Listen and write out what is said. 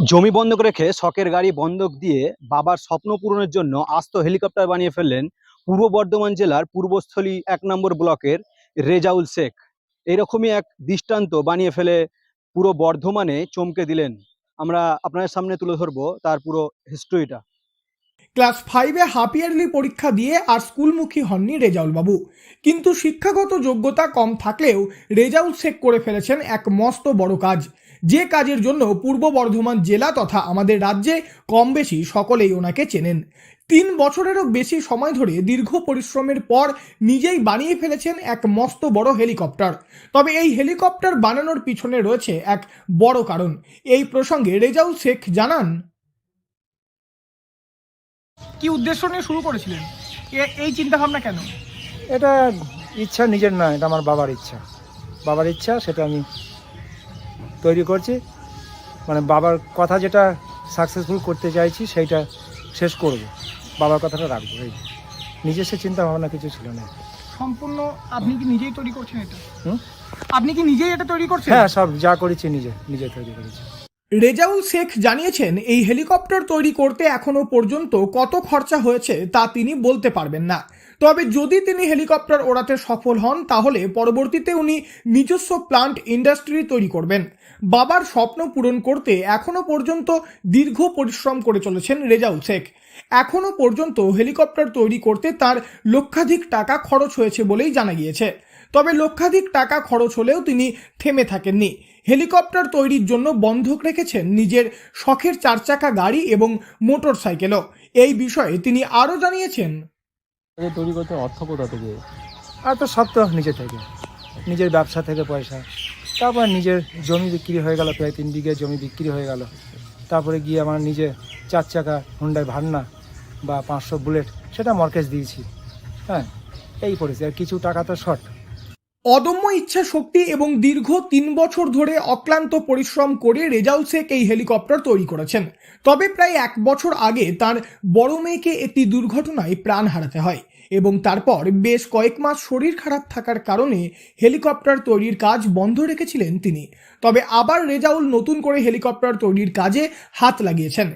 জমি বন্ধক রেখে শখের গাড়ি বন্ধক দিয়ে বাবার স্বপ্ন পূরণের জন্য আস্ত হেলিকপ্টার বানিয়ে ফেললেন পূর্ব বর্ধমান জেলার পূর্বস্থলী এক নম্বর ব্লকের রেজাউল শেখ। এরকমই এক দৃষ্টান্ত বানিয়ে ফেলে পুরো বর্ধমানে চমকে দিলেন। আমরা আপনাদের সামনে তুলে ধরবো তার পুরো হিস্ট্রিটা ক্লাস ফাইভে হাফ ইয়ারলি পরীক্ষা দিয়ে আর স্কুলমুখী হননি রেজাউল বাবু কিন্তু শিক্ষাগত যোগ্যতা কম থাকলেও রেজাউল শেখ করে ফেলেছেন এক মস্ত বড় কাজ। যে কাজের জন্য পূর্ব বর্ধমান জেলা তথা আমাদের রাজ্যে কম বেশি সকলেই ওনাকে চেনেন। তিন বছরেরও বেশি সময় ধরে দীর্ঘ পরিশ্রমের পর নিজেই বানিয়ে ফেলেছেন এক মস্ত বড় হেলিকপ্টার। তবে এই হেলিকপ্টার বানানোর পিছনে রয়েছে এক বড় কারণ। এই প্রসঙ্গে রেজাউল শেখ জানান কি উদ্দেশ্য নিয়ে শুরু করেছিলেন? এ- এই চিন্তা ভাবনা কেন? এটা ইচ্ছা নিজের নয় এটা আমার বাবার ইচ্ছা। বাবার ইচ্ছা সেটা আমি তৈরি করছি। মানে বাবার কথা যেটা সাকসেসফুল করতে চাইছি সেইটা শেষ করব। বাবার কথাটা রাখব এই নিজস্ব চিন্তা ভাবনা কিছু ছিল না। সম্পূর্ণ আপনি কি নিজেই তৈরি করছেন এটা? হুম? আপনি কি নিজেই এটা তৈরি করছেন? হ্যাঁ সব যা করেছি নিজে নিজে তৈরি করেছি। রেজাউল শেখ জানিয়েছেন এই হেলিকপ্টার তৈরি করতে এখনও পর্যন্ত কত খরচা হয়েছে তা তিনি বলতে পারবেন না। তবে যদি তিনি হেলিকপ্টার ওড়াতে সফল হন, তাহলে পরবর্তীতে উনি নিজস্ব প্লান্ট ইন্ডাস্ট্রি তৈরি করবেন। বাবার স্বপ্ন পূরণ করতে এখনও পর্যন্ত দীর্ঘ পরিশ্রম করে চলেছেন রেজাউল শেখ। এখনও পর্যন্ত হেলিকপ্টার তৈরি করতে তার লক্ষাধিক টাকা খরচ হয়েছে বলেই জানা গিয়েছে। তবে লক্ষাধিক টাকা খরচ হলেও তিনি থেমে থাকেননি। হেলিকপ্টার তৈরির জন্য বন্ধক রেখেছেন নিজের শখের চার চাকা গাড়ি এবং মোটর সাইকেলও এই বিষয়ে তিনি আরও জানিয়েছেন। তৈরি করতে অর্থ কোথা থেকে? আর তো সব তো নিজে থেকে। নিজের ব্যবসা থেকে পয়সা। তারপর নিজের জমি বিক্রি হয়ে গেল প্রায় তিন বিঘে জমি বিক্রি হয়ে গেল। তারপরে গিয়ে আমার নিজে চার চাকা হুন্ডাই ভান্না বা পাঁচশো বুলেট সেটা মর্কেজ দিয়েছি। হ্যাঁ এই পরিস্থিতি আর কিছু টাকা তো শর্ট। অদম্য ইচ্ছা শক্তি এবং দীর্ঘ তিন বছর ধরে অক্লান্ত পরিশ্রম করে রেজাউল শেখ এই হেলিকপ্টার তৈরি করেছেন। তবে প্রায় এক বছর আগে তার বড় মেয়েকে একটি দুর্ঘটনায় প্রাণ হারাতে হয়। এবং তারপর বেশ কয়েক মাস শরীর খারাপ থাকার কারণে হেলিকপ্টার তৈরির কাজ বন্ধ রেখেছিলেন তিনি। তবে আবার রেজাউল নতুন করে হেলিকপ্টার তৈরির কাজে হাত লাগিয়েছেন।